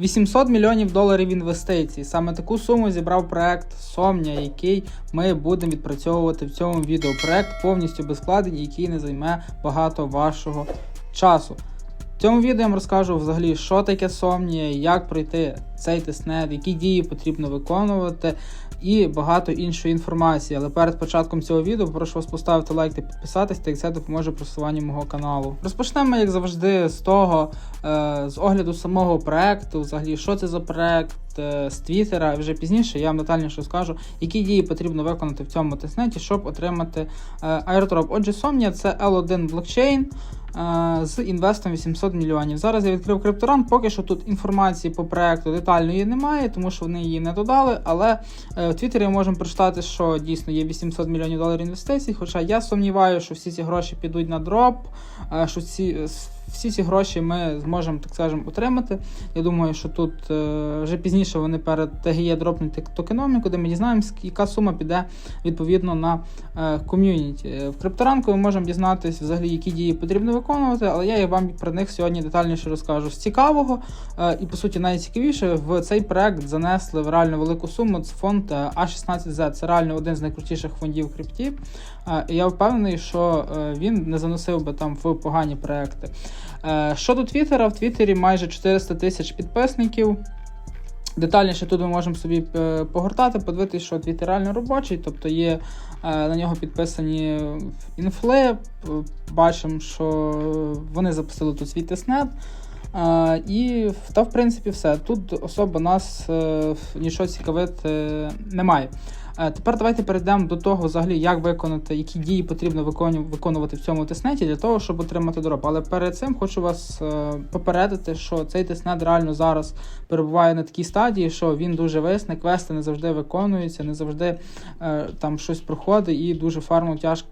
800 мільйонів доларів інвестицій. Саме таку суму зібрав проект Сомня, який ми будемо відпрацьовувати в цьому відео. Проект повністю без який не займе багато вашого часу. В цьому відео я вам розкажу взагалі, що таке Сомнія, як пройти цей тестнет, які дії потрібно виконувати і багато іншої інформації. Але перед початком цього відео прошу вас поставити лайк та підписатись, так як це допоможе просуванню мого каналу. Розпочнемо, як завжди, з того, е, з огляду самого проекту, взагалі, що це за проект, е, з Твіттера. Вже пізніше я вам детальніше скажу, які дії потрібно виконати в цьому тестнеті, щоб отримати е, airdrop. Отже, Somnia це L1 блокчейн. З інвестом 800 мільйонів. Зараз я відкрив крипторан. Поки що тут інформації по проекту детальної немає, тому що вони її не додали. Але е, в Твіттері можемо прочитати, що дійсно є 800 мільйонів доларів інвестицій. Хоча я сумніваюся, що всі ці гроші підуть на дроп, е, що ці, всі ці гроші ми зможемо, так скажемо, отримати. Я думаю, що тут е, вже пізніше вони перед ТГЄ дропнуть токеноміку, де ми дізнаємося, яка сума піде відповідно на е, ком'юніті. Е, В крипторанку ми можемо дізнатися взагалі, які дії потрібно виконувати, але я вам про них сьогодні детальніше розкажу. З цікавого е, і по суті найцікавіше в цей проект занесли в реально велику суму. Це фонд е, А16Z. Це реально один з найкрутіших фондів крипті. Я впевнений, що е, він не заносив би там в погані проекти. Е, Щодо Твіттера, в Твіттері майже 400 тисяч підписників. Детальніше тут ми можемо собі е, погортати, подивитися, що Твіттер реально робочий, тобто є на нього підписані інфли. Бачимо, що вони запустили тут свій тестнет. І та, в принципі, все. Тут особо нас нічого цікавити немає. Е, Тепер давайте перейдемо до того, взагалі, як виконати, які дії потрібно виконувати в цьому тестнеті для того, щоб отримати дроп. Але перед цим хочу вас е, попередити, що цей тестнет реально зараз перебуває на такій стадії, що він дуже висний, квести не завжди виконуються, не завжди е, там щось проходить, і дуже фарму тяжко,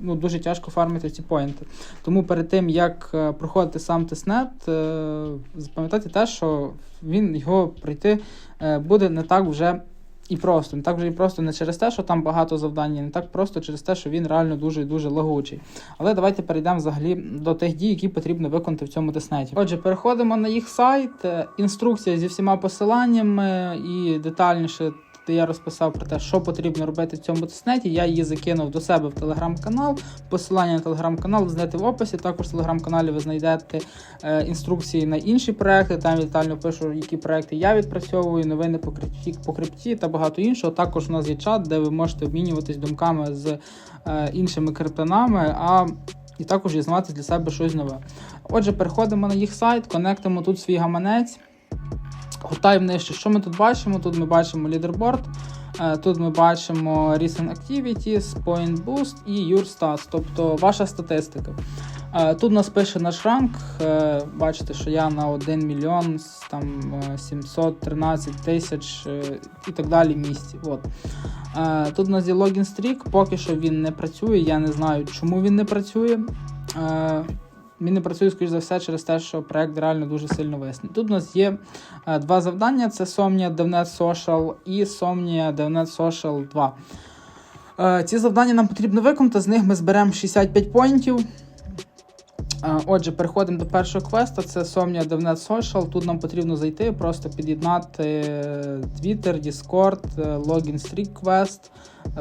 ну, дуже тяжко фармити ці поінти. Тому перед тим як проходити сам тестнет, е, запам'ятайте те, що він його пройти буде не так вже і просто. Не так вже і просто не через те, що там багато завдань, не так просто через те, що він реально дуже і дуже лагучий. Але давайте перейдемо взагалі до тих дій, які потрібно виконати в цьому тестнеті. Отже, переходимо на їх сайт, інструкція зі всіма посиланнями і детальніше. Де я розписав про те, що потрібно робити в цьому тестнеті. Я її закинув до себе в телеграм-канал. Посилання на телеграм-канал ви в описі. Також в телеграм-каналі ви знайдете е, інструкції на інші проекти. Там я детально пишу, які проекти я відпрацьовую, новини по крипті, по крипті та багато іншого. Також у нас є чат, де ви можете обмінюватись думками з е, іншими криптонами. А і також дізнаватися для себе щось нове. Отже, переходимо на їх сайт, конектимо тут свій гаманець. Гортаємо нижче. Що ми тут бачимо? Тут ми бачимо лідерборд, е, тут ми бачимо Recent Activities, Point Boost і Your Stats, тобто ваша статистика. Е, Тут нас пише наш ранг. е, Бачите, що я на 1 мільйон там е, 713 тисяч і так далі місці. От. Тут у нас є логін стрік, поки що він не працює. Я не знаю, чому він не працює. Він не працює, скоріш за все, через те, що проект реально дуже сильно висне. Тут у нас є е, два завдання: це Somnia DevNet Social і Somnia DevNet Social 2. Е, Ці завдання нам потрібно виконати, з них ми зберемо 65 поінтів. Е, Отже, переходимо до першого квесту. Це Somnia DevNet Social. Тут нам потрібно зайти, просто під'єднати е, Twitter, Discord, е, Login Streak Quest.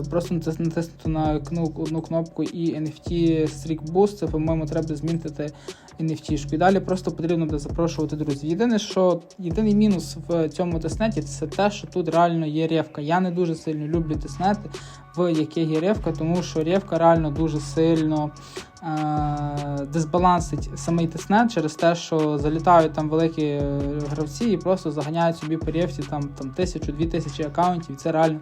Просто натис- натиснути на одну кнопку і NFT Streak Boost. Це, по-моєму, треба змінити NFT-шку. І далі просто потрібно буде запрошувати друзів. Єдине, що єдиний мінус в цьому тестнеті це те, що тут реально є ревка. Я не дуже сильно люблю тестнети, в яких є ревка, тому що ревка реально дуже сильно е- дисбалансить самий тестнет через те, що залітають там великі е, гравці і просто заганяють собі по рефті там, там тисячу-дві тисячі аккаунтів, це реально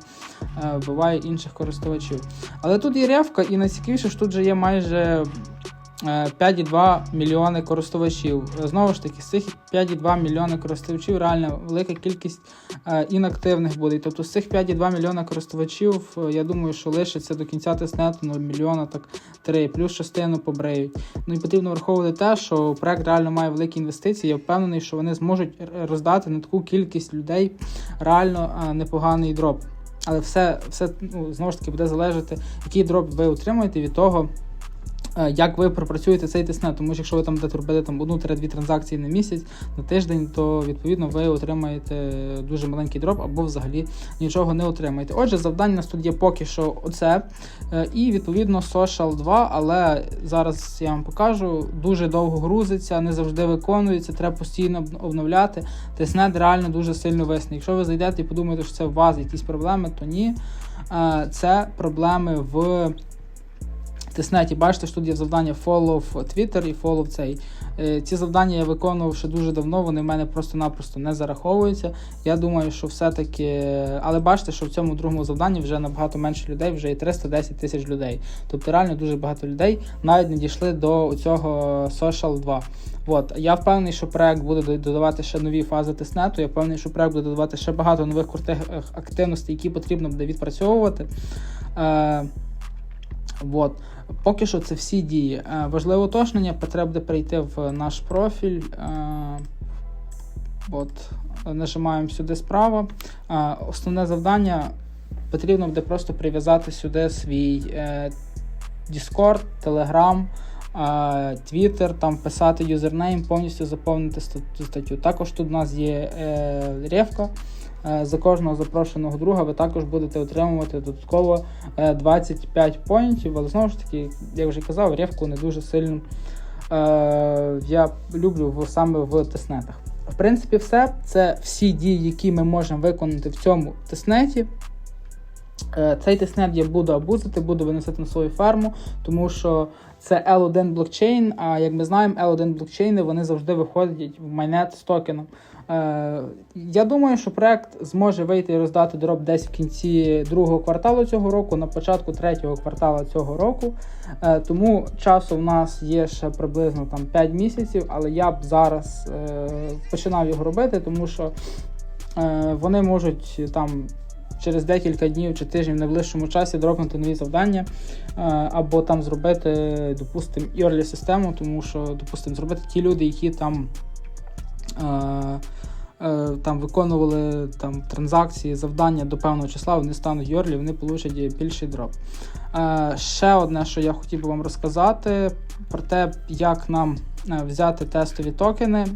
е, вбиває інших користувачів. Але тут є ревка, і найцікавіше, що тут же є майже. Е, 5,2 мільйони користувачів. Знову ж таки, з цих 5,2 мільйони користувачів реально велика кількість е, інактивних буде. Тобто з цих 5,2 мільйона користувачів, е, я думаю, що лишиться до кінця тестнету ну, мільйона так 3, плюс частину побреють. Ну і потрібно враховувати те, що проект реально має великі інвестиції. Я впевнений, що вони зможуть роздати на таку кількість людей реально е, непоганий дроп. Але все, все ну, знову ж таки буде залежати, який дроп ви отримуєте від того. Е, як ви пропрацюєте цей тестнет. Тому що якщо ви там робити там одну-дві транзакції на місяць, на тиждень, то відповідно ви отримаєте дуже маленький дроп або взагалі нічого не отримаєте. Отже, завдання нас тут є поки що оце. Е, І відповідно Social 2, але зараз я вам покажу, дуже довго грузиться, не завжди виконується, треба постійно обновляти. Тестнет реально дуже сильно висний. Якщо ви зайдете і подумаєте, що це у вас якісь проблеми, то ні. Е, Це проблеми в тиснеті. Бачите, що тут є завдання follow Twitter і follow цей. Е, Ці завдання я виконував ще дуже давно, вони в мене просто-напросто не зараховуються. Я думаю, що все-таки. Але бачите, що в цьому другому завданні вже набагато менше людей, вже є 310 тисяч людей. Тобто реально дуже багато людей навіть не дійшли до цього Social 2. От. Я впевнений, що проект буде додавати ще нові фази тиснету. Я впевнений, що проект буде додавати ще багато нових крутих е, активностей, які потрібно буде відпрацьовувати. От. Поки що це всі дії. Е, важливе уточнення, буде перейти в наш профіль. Е, от. Нажимаємо сюди справа. Е, основне завдання потрібно буде просто прив'язати сюди свій Discord, Telegram, Twitter, там писати юзернейм, повністю заповнити статтю. Також тут у нас є ревка. Е, За кожного запрошеного друга ви також будете отримувати додатково е, 25 поінтів, але знову ж таки, як вже казав, ревку не дуже сильно е, я люблю саме в тестнетах. В принципі, все. Це всі дії, які ми можемо виконати в цьому тестнеті. Е, Цей тестнет я буду абузити, буду виносити на свою ферму, тому що це L1 блокчейн. А як ми знаємо, L1 блокчейни вони завжди виходять в майнет з токеном. Е, Я думаю, що проект зможе вийти і роздати дроп десь в кінці другого кварталу цього року, на початку третього кварталу цього року. Е, Тому часу в нас є ще приблизно там 5 місяців, але я б зараз е, починав його робити, тому що вони можуть там через декілька днів чи тижнів в найближчому часі дропнути нові завдання, або там зробити, допустимо, early систему, тому що, допустимо, зробити ті люди, які там. Е, Там виконували там транзакції, завдання до певного числа, вони стануть йорлі, вони получать більший дроп. Е, ще одне, що я хотів би вам розказати, про те, як нам взяти тестові токени.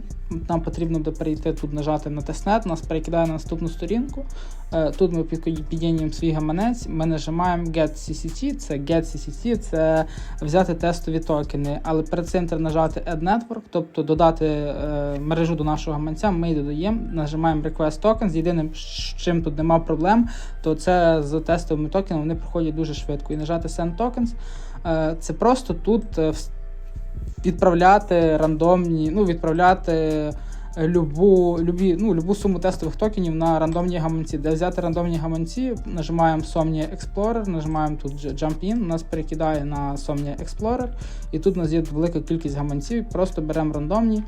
Нам потрібно буде перейти тут, нажати на тестнет, нас перекидає на наступну сторінку. Е, Тут ми під- під'єднуємо свій гаманець, ми нажимаємо Get CCT, це Get CCT, це взяти тестові токени. Але перед цим треба нажати Add Network, тобто додати е, мережу до нашого гаманця. Ми її додаємо, нажимаємо Request Tokens. Єдиним, з чим тут нема проблем, то це з тестовими токенами вони проходять дуже швидко. І нажати Send Tokens. Е, Це просто тут е, відправляти рандомні, ну, відправляти е, любу, любі, ну, любу суму тестових токенів на рандомні гаманці. Де взяти рандомні гаманці, нажимаємо Somnia Explorer, нажимаємо тут Jump In, нас перекидає на Somnia Explorer, і тут у нас є велика кількість гаманців, просто беремо рандомні.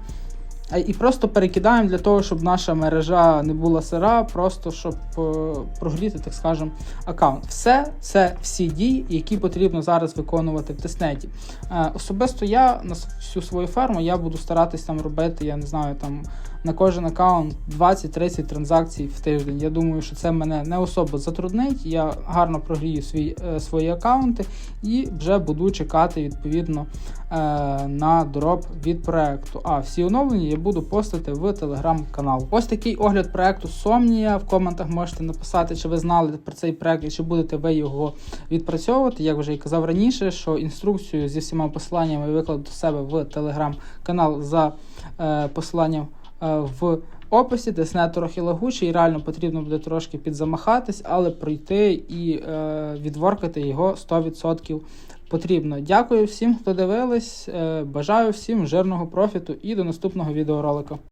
І просто перекидаємо для того, щоб наша мережа не була сира, просто щоб е, прогріти, так скажемо, аккаунт. Все це всі дії, які потрібно зараз виконувати в тестнеті. Е, особисто я на всю свою ферму я буду старатись там робити, я не знаю, там на кожен аккаунт 20-30 транзакцій в тиждень. Я думаю, що це мене не особо затруднить. Я гарно прогрію свій, е, свої аккаунти і вже буду чекати відповідно на дроп від проекту. А всі оновлення я буду постити в телеграм-канал. Ось такий огляд проекту Somnia. В коментах можете написати, чи ви знали про цей проект і чи будете ви його відпрацьовувати. Як вже і казав раніше, що інструкцію зі всіма посиланнями викладу до себе в телеграм-канал за е, посиланням е, в описі. Тестнет трохи лагучий, реально потрібно буде трошки підзамахатись, але пройти і е, відворкати його 100% потрібно. Дякую всім, хто дивились. Е, бажаю всім жирного профіту і до наступного відеоролика.